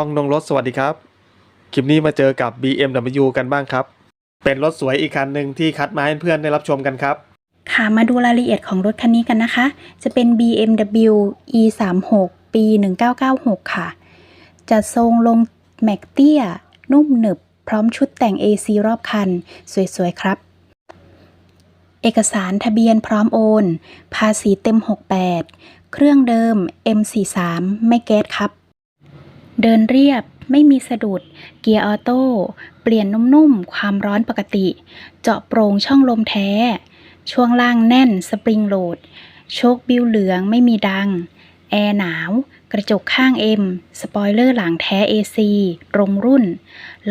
ช่องนงรถสวัสดีครับ คลิปนี้มาเจอกับ BMW กันบ้างครับ เป็นรถสวยอีกคันหนึ่งที่คัดมาให้เพื่อนได้รับชมกันครับ ค่ะมาดูรายละเอียดของรถคันนี้กันนะคะ จะเป็น BMW E36 ปี 1996 ค่ะ จะทรงลงแม็กเตี้ย นุ่มหนึบ พร้อมชุดแต่ง AC รอบคัน สวยๆครับ เอกสารทะเบียนพร้อมโอน ภาษีเต็ม 68 เครื่องเดิม M43 ไม่แก๊สครับ เดินเรียบไม่มีสะดุด เกียร์ออโต้ เปลี่ยนนุ่มๆ ความร้อนปกติ เจาะโปร่งช่องลมแท้ ช่วงล่างแน่นสปริงโหลด โชคบิวเหลืองไม่มีดัง แอร์หนาว กระจกข้าง M สปอยเลอร์หลังแท้ AC ตรงรุ่น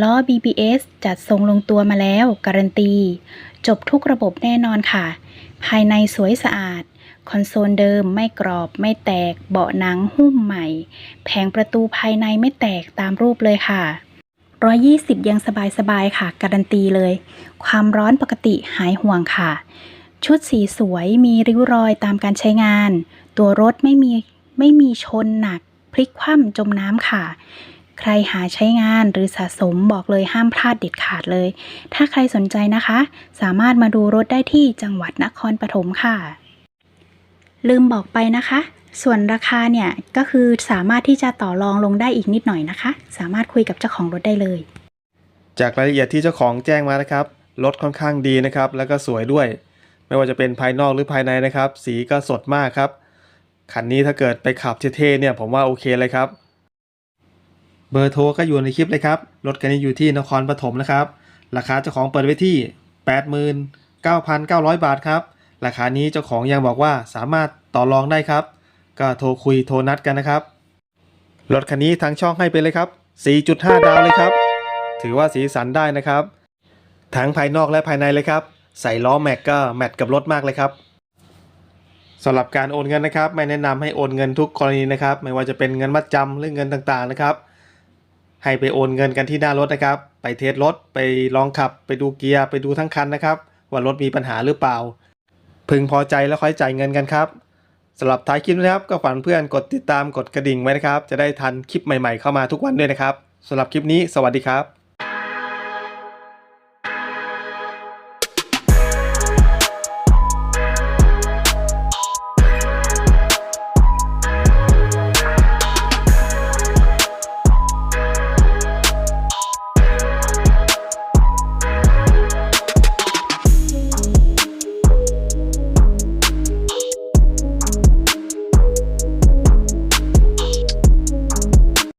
ล้อ BBS จัดทรงลงตัวมาแล้ว การันตี จบทุกระบบแน่นอนค่ะ ภายในสวยสะอาด คอนโซลเดิมไม่กรอบไม่แตก เบาะหนังหุ้มใหม่ แผงประตูภายในไม่แตกตามรูปเลยค่ะ 120 ยังสบายๆค่ะ การันตีเลย ความร้อนปกติหายห่วงค่ะ ชุดสีสวยมีริ้วรอยตามการใช้งาน ตัวรถไม่มีไม่มีชนหนัก พลิกคว่ำจมน้ำค่ะใครหาใช้งานหรือสะสมบอกเลยห้ามพลาดเด็ดขาดเลย ถ้าใครสนใจนะคะ สามารถมาดูรถได้ที่จังหวัดนครปฐมค่ะ ลืมบอกไปนะคะ ส่วนราคาเนี่ยก็คือสามารถที่จะต่อรองลงได้อีกนิดหน่อยนะคะ สามารถคุยกับเจ้าของรถได้เลย จากรายละเอียดที่เจ้าของแจ้งมานะครับรถค่อนข้างดีนะครับ แล้วก็สวยด้วย ไม่ว่าจะเป็นภายนอกหรือภายในนะครับ สีก็สดมากครับคันนี้ถ้าเกิดไปขับเท่ๆเนี่ยผมว่าโอเคเลยครับ เบอร์โทรก็อยู่ในคลิปเลยครับรถคันนี้อยู่ที่นครปฐมนะครับ ราคาเจ้าของเปิดไว้ที่ 89,900 บาทครับ ราคานี้เจ้าของยังบอกว่าสามารถต่อรองได้ครับ ก็โทรคุยโทรนัดกันนะครับรถคันนี้ทางช่องให้ไปเลยครับ 4.5 ดาวเลยครับ ถือว่าสีสันได้นะครับ ทั้งภายนอกและภายในเลยครับ ใส่ล้อแม็กก็แมทกับรถมากเลยครับสำหรับการโอนเงินนะครับ ไม่แนะนำให้โอนเงินทุกกรณีนะครับ ไม่ว่าจะเป็นเงินมัดจำหรือเงินต่างๆนะครับ ให้ไปโอนเงินกันที่หน้ารถนะครับ ไปเทสรถไปลองขับ ไปดูเกียร์ไปดูทั้งคันนะครับ ว่ารถมีปัญหาหรือเปล่า พึงพอใจแล้วค่อยจ่ายเงินกันครับสำหรับท้ายคลิปนะครับ ก็ฝันเพื่อนกดติดตามกดกระดิ่งไว้นะครับ จะได้ทันคลิปใหม่ๆเข้ามาทุกวันด้วยนะครับสำหรับคลิปนี้ สวัสดีครับ